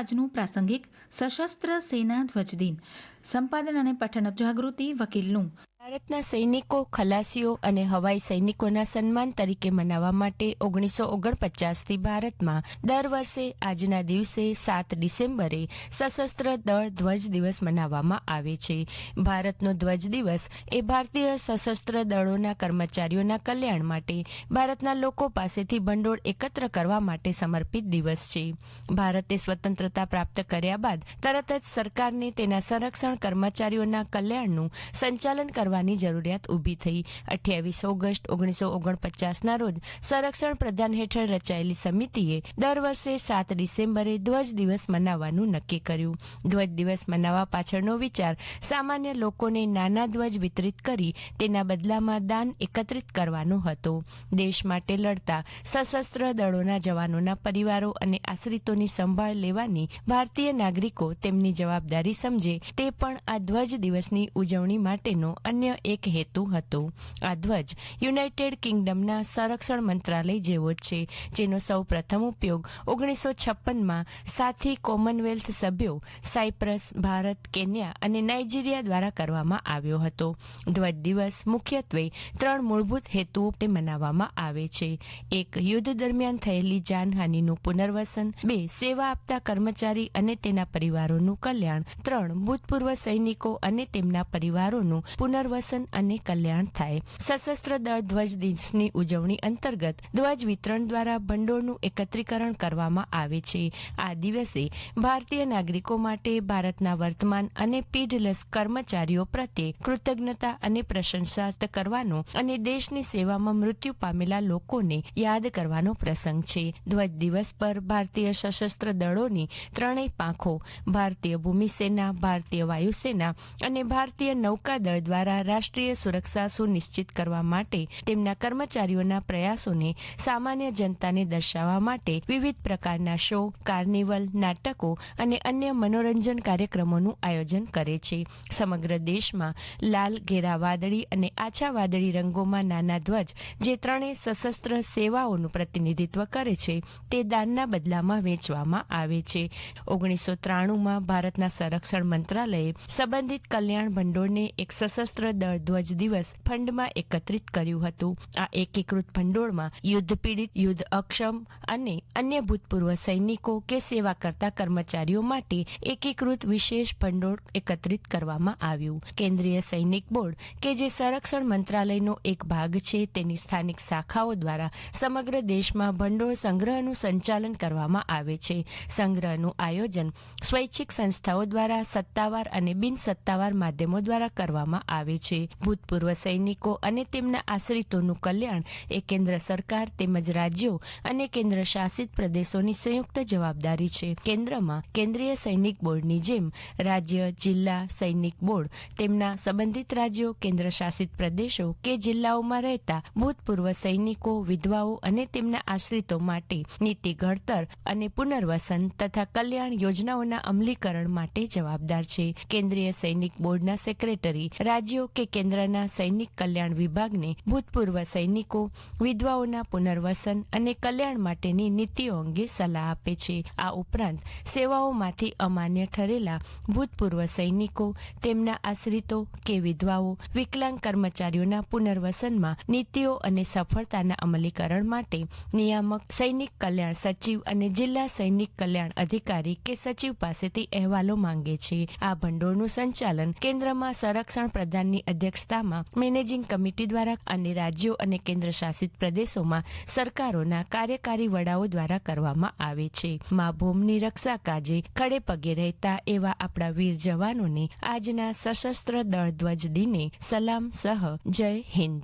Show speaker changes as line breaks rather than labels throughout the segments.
આજનું પ્રાસંગિક સશસ્ત્ર સેના ધ્વજ દિન સંપાદન અને પઠન જાગૃતિ વકીલનું
ભારતના સૈનિકો, ખલાસીઓ અને હવાઈ સૈનિકોના સન્માન તરીકે મનાવવા માટે ઓગણીસો ઓગણપચાસથી ભારતમાં દર વર્ષે આજના દિવસે સાત ડિસેમ્બરે સશસ્ત્ર દળ ધ્વજ દિવસ મનાવવામાં આવે છે. ભારતનો ધ્વજ દિવસ એ ભારતીય સશસ્ત્ર દળોના કર્મચારીઓના કલ્યાણ માટે, ભારતના લોકો પાસેથી ભંડોળ એકત્ર કરવા માટે સમર્પિત દિવસ છે. ભારતે સ્વતંત્રતા પ્રાપ્ત કર્યા બાદ તરત જ સરકારને તેના સંરક્ષણ કર્મચારીઓના કલ્યાણનું સંચાલન કરવાની જરૂરિયાત ઊભી થઈ. અઠ્યાવીસ ઓગસ્ટ ઓગણીસો ઓગણપચાસના રોજ સંરક્ષણ પ્રધાન હેઠળ રચાયેલી સમિતિએ દર વર્ષે સાત ડિસેમ્બરે ધ્વજ દિવસ મનાવવાનું નક્કી કર્યું. ધ્વજ દિવસ મનાવવા પાછળનો વિચાર સામાન્ય લોકોને નાના ધ્વજ વિતરિત કરી તેના બદલામાં દાન એકત્રિત કરવાનો હતો. દેશ માટે લડતા સશસ્ત્ર દળોના જવાનોના પરિવારો અને આશ્રિતોની સંભાળ લેવાની ભારતીય નાગરિકો તેમની જવાબદારી સમજે તે પણ આ ધ્વજ દિવસની ઉજવણી માટેનો અન્ય એક હેતુ હતો. આ ધ્વજ યુનાઇટેડ કિંગડમના સંરક્ષણ મંત્રાલય જેવો છે, જેનો સૌ પ્રથમ ઉપયોગ ઓગણીસો છપ્પનમાં સાથી કોમનવેલ્થ સભ્યો સાયપ્રસ, ભારત, કેન્યા અને નાઇજીરિયા દ્વારા કરવામાં આવ્યો હતો. ધ્વજ દિવસ મુખ્યત્વે ત્રણ મૂળભૂત હેતુઓ મનાવવામાં આવે છે. એક, યુદ્ધ દરમિયાન થયેલી જાનહાનિનું પુનર્વસન. બે, સેવા આપતા કર્મચારી અને તેના પરિવારોનું કલ્યાણ. ત્રણ, ભૂતપૂર્વ સૈનિકો અને તેમના પરિવારોનું પુનર્વસન. અને કલ્યાણ થાય. સશસ્ત્ર દળ ધ્વજ દિવસની ઉજવણી અંતર્ગત ધ્વજ વિતરણ દ્વારા ભંડોળનું એકત્રીકરણ કરવામાં આવે છે. આ દિવસે ભારતીય નાગરિકો માટે ભારતના વર્તમાન અને પીઢલસ કર્મચારીઓ પ્રત્યે કૃતજ્ઞતા અને પ્રશંસાર્થ કરવાનો અને દેશની સેવામાં મૃત્યુ પામેલા લોકોને યાદ કરવાનો પ્રસંગ છે. ધ્વજ દિવસ પર ભારતીય સશસ્ત્ર દળોની ત્રણેય પાંખો, ભારતીય ભૂમિસેના, ભારતીય વાયુસેના અને ભારતીય નૌકાદળ દ્વારા રાષ્ટ્રીય સુરક્ષા સુનિશ્ચિત કરવા માટે તેમના કર્મચારીઓના પ્રયાસોને સામાન્ય જનતાને દર્શાવવા માટે વિવિધ પ્રકારના શો, કાર્નિવલ, નાટકો અને અન્ય મનોરંજન કાર્યક્રમોનું આયોજન કરે છે. સમગ્ર દેશમાં લાલ, ઘેરા વાદળી અને આછા વાદળી રંગોમાં નાના ધ્વજ જે ત્રણેય સશસ્ત્ર સેવાઓનું પ્રતિનિધિત્વ કરે છે, તે દાનના બદલામાં વેચવામાં આવે છે. ઓગણીસો ત્રાણુંમાં ભારતના સંરક્ષણ મંત્રાલયે સંબંધિત કલ્યાણ ભંડોળને એક સશસ્ત્ર દળ ધ્વજ દિવસ ફંડમાં એકત્રિત કર્યું હતું. આ એકીકૃત ભંડોળમાં યુદ્ધ પીડિત, યુદ્ધ અક્ષમ અને અન્ય ભૂતપૂર્વ સૈનિકો કે સેવા કરતા કર્મચારીઓ માટે એકીકૃત વિશેષ ભંડોળ એકત્રિત કરવામાં આવ્યું. કેન્દ્રીય સૈનિક બોર્ડ, કે જે સંરક્ષણ મંત્રાલયનો એક ભાગ છે, તેની સ્થાનિક શાખાઓ દ્વારા સમગ્ર દેશમાં ભંડોળ સંગ્રહનું સંચાલન કરવામાં આવે છે. સંગ્રહનું આયોજન સ્વૈચ્છિક સંસ્થાઓ દ્વારા સત્તાવાર અને બિન સત્તાવાર માધ્યમો દ્વારા કરવામાં આવે છે. ભૂતપૂર્વ સૈનિકો અને તેમના આશ્રિતોનું કલ્યાણ એ કેન્દ્ર સરકાર તેમજ રાજ્યો અને કેન્દ્ર શાસિત પ્રદેશોની સંયુક્ત જવાબદારી છે. કેન્દ્રમાં કેન્દ્રીય સૈનિક બોર્ડની જેમ રાજ્ય, જિલ્લા સૈનિક બોર્ડ, તેમના સંબંધિત રાજ્યો કેન્દ્ર શાસિત પ્રદેશો કે જિલ્લાઓમાં રહેતા ભૂતપૂર્વ સૈનિકો, વિધવાઓ અને તેમના આશ્રિતો માટે નીતિ ઘડતર અને પુનર્વસન તથા કલ્યાણ યોજનાઓના અમલીકરણ માટે જવાબદાર છે. કેન્દ્રીય સૈનિક બોર્ડના સેક્રેટરી, રાજ્યો કે કેન્દ્રના સૈનિક કલ્યાણ વિભાગને ભૂતપૂર્વ સૈનિકો, વિધવાઓના પુનર્વસન અને કલ્યાણ માટેની નીતિઓ અંગે સલાહ આપે છે. આ ઉપરાંત સેવાઓમાંથી અમાન્ય ઠરેલા ભૂતપૂર્વ સૈનિકો, તેમના આશ્રિતો કે વિધવાઓ, વિકલાંગ કર્મચારીઓના પુનર્વસનમાં નીતિઓ અને સફળતાના અમલીકરણ માટે નિયામક, સૈનિક કલ્યાણ સચિવ અને જિલ્લા સૈનિક કલ્યાણ અધિકારી કે સચિવ પાસેથી અહેવાલો માંગે છે. આ ભંડોળનું સંચાલન કેન્દ્રમાં સંરક્ષણ પ્રધાનની અધ્યક્ષતામાં મેનેજિંગ કમિટી દ્વારા અને રાજ્યો અને કેન્દ્ર શાસિત પ્રદેશોમાં સરકારોના કાર્યકારી વડાઓ દ્વારા કરવામાં આવે છે. મા ભૂમની રક્ષા કાજે ખડે પગે રહેતા એવા આપણા વીર જવાનોને આજના સશસ્ત્ર દળ ધ્વજ દિને સલામ, સહ, જય હિન્દ.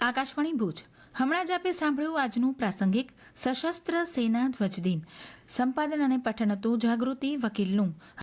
આકાશવાણી ભુજ. હમણાં જ આપે સાંભળ્યું આજનું પ્રાસંગિક સશસ્ત્ર સેના ધ્વજ દિન. સંપાદન અને પઠન હતું જાગૃતિ વકીલનું.